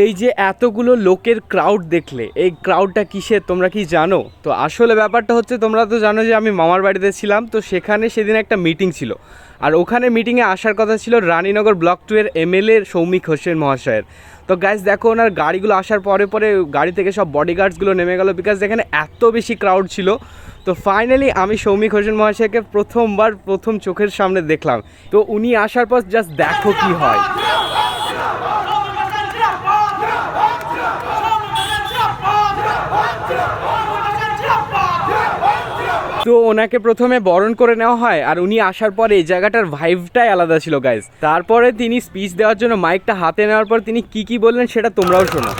এই যে এতগুলো লোকের ক্রাউড দেখলে, এই ক্রাউডটা কিসের তোমরা কি জানো? তো আসলে ব্যাপারটা হচ্ছে, তোমরা তো জানো যে আমি মামার বাড়িতে ছিলাম, তো সেখানে সেদিন একটা মিটিং ছিল। আর ওখানে মিটিংয়ে আসার কথা ছিল রানীনগর ব্লক টু এর এমএলএ সৌমিক হোসেন মহাশয়ের। তো গাইজ দেখো ওনার গাড়িগুলো আসার পরে পরে গাড়ি থেকে সব বডিগার্ডসগুলো নেমে গেল বিকজ এখানে এত বেশি ক্রাউড ছিল। তো ফাইনালি আমি সৌমিক হোসেন মহাশয়কে প্রথমবার প্রথম চোখের সামনে দেখলাম। তো উনি আসার পর জাস্ট দেখো কি হয়। তো ওনাকে প্রথমে বরণ করে নেওয়া হয় আর উনি আসার পরে এই জায়গাটার ভাইভটাই আলাদা ছিল গাইজ তারপরে তিনি স্পিচ দেওয়ার জন্য মাইকটা হাতে নেওয়ার পর তিনি কি কি বললেন সেটা তোমরাও শোনো।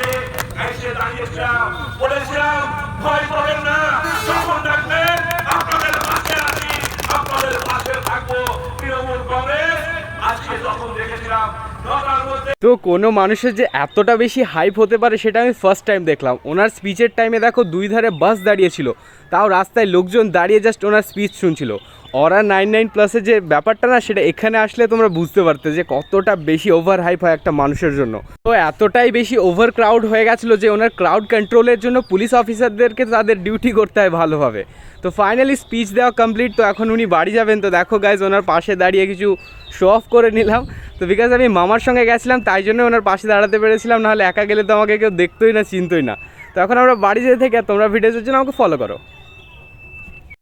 তো কোনো মানুষের যে এতটা বেশি হাইপ হতে পারে সেটা আমি ফার্স্ট টাইম দেখলাম। ওনার স্পিচের টাইমে দেখো দুই ধারে বাস দাঁড়িয়েছিল। তাও রাস্তায় লোকজন দাঁড়িয়ে জাস্ট ওনার স্পিচ শুনছিল। ওরা নাইন নাইন প্লাসের যে ব্যাপারটা না, সেটা এখানে আসলে তোমরা বুঝতে পারতে যে কতটা বেশি ওভার হাইপ হয় একটা মানুষের জন্য। তো এতটাই বেশি ওভার ক্রাউড হয়ে গেছিল যে ওনার ক্রাউড কন্ট্রোলের জন্য পুলিশ অফিসারদেরকে তাদের ডিউটি করতে হয় ভালোভাবে। তো ফাইনালি স্পিচ দেওয়া কমপ্লিট তো এখন উনি বাড়ি যাবেন। তো দেখো গাইজ ওনার পাশে দাঁড়িয়ে কিছু শো অফ করে নিলাম। তো বিকজ আমি মামার সঙ্গে গেছিলাম, তাই জন্য ওনার পাশে দাঁড়াতে পেরেছিলাম, নাহলে একা গেলে তো আমাকে কেউ দেখতোই না, চিনতোই না। তো এখন আমরা বাড়ি যেতে থেকে তোমরা ভিডিওর জন্য আমাকে ফলো করো।